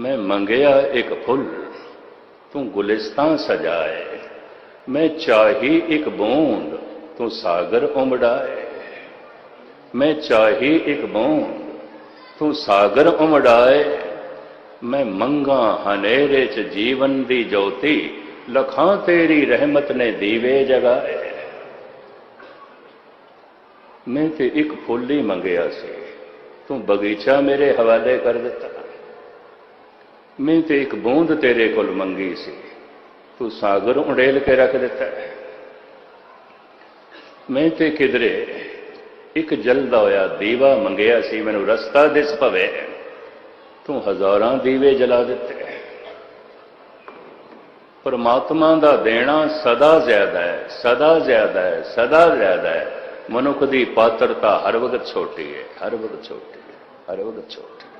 ਮੈਂ ਮੰਗਿਆ ਇੱਕ ਫੁੱਲ, ਤੂੰ ਗੁਲਿਸਤਾਂ ਸਜਾਏ। ਮੈਂ ਚਾਹੀ ਇੱਕ ਬੂੰਦ, ਤੂੰ ਸਾਗਰ ਉਮੜਾਏ। ਮੈਂ ਚਾਹੀ ਇੱਕ ਬੂੰਦ, ਤੂੰ ਸਾਗਰ ਉਮੜਾਏ। ਮੈਂ ਮੰਗਾ ਹਨੇਰੇ ਚ ਜੀਵਨ ਦੀ ਜੋਤੀ, ਲਖਾਂ ਤੇਰੀ ਰਹਿਮਤ ਨੇ ਦੀਵੇ ਜਗਾਏ। ਮੈਂ ਤੇ ਇੱਕ ਫੁੱਲ ਹੀ ਮੰਗਿਆ ਸੀ, ਤੂੰ ਬਗੀਚਾ ਮੇਰੇ ਹਵਾਲੇ ਕਰ ਦਿੱਤਾ। ਮੈਂ ਤੇ ਇੱਕ ਬੂੰਦ ਤੇਰੇ ਕੋਲ ਮੰਗੀ ਸੀ। ਤੂੰ ਸਾਗਰ ਉਡੇਲ ਕੇ ਰੱਖ ਦਿੱਤਾ ਮੈਂ ਤੇ ਕਿਧਰੇ ਇੱਕ ਜਲਦਾ ਹੋਇਆ ਦੀਵਾ ਮੰਗਿਆ ਸੀ, ਮੈਨੂੰ ਰਸਤਾ ਦਿਸ ਪਵੇ। ਤੂੰ ਹਜ਼ਾਰਾਂ ਦੀਵੇ ਜਲਾ ਦਿੱਤੇ। ਪਰਮਾਤਮਾ ਦਾ ਦੇਣਾ ਸਦਾ ਜ਼ਿਆਦਾ ਹੈ, ਸਦਾ ਜ਼ਿਆਦਾ ਹੈ, ਸਦਾ ਜ਼ਿਆਦਾ ਹੈ। ਮਨੁੱਖ ਦੀ ਪਾਤਰਤਾ ਹਰ ਵਕਤ ਛੋਟੀ ਹੈ, ਹਰ ਵਕਤ ਛੋਟੀ ਹੈ, ਹਰ ਵਕਤ ਛੋਟੀ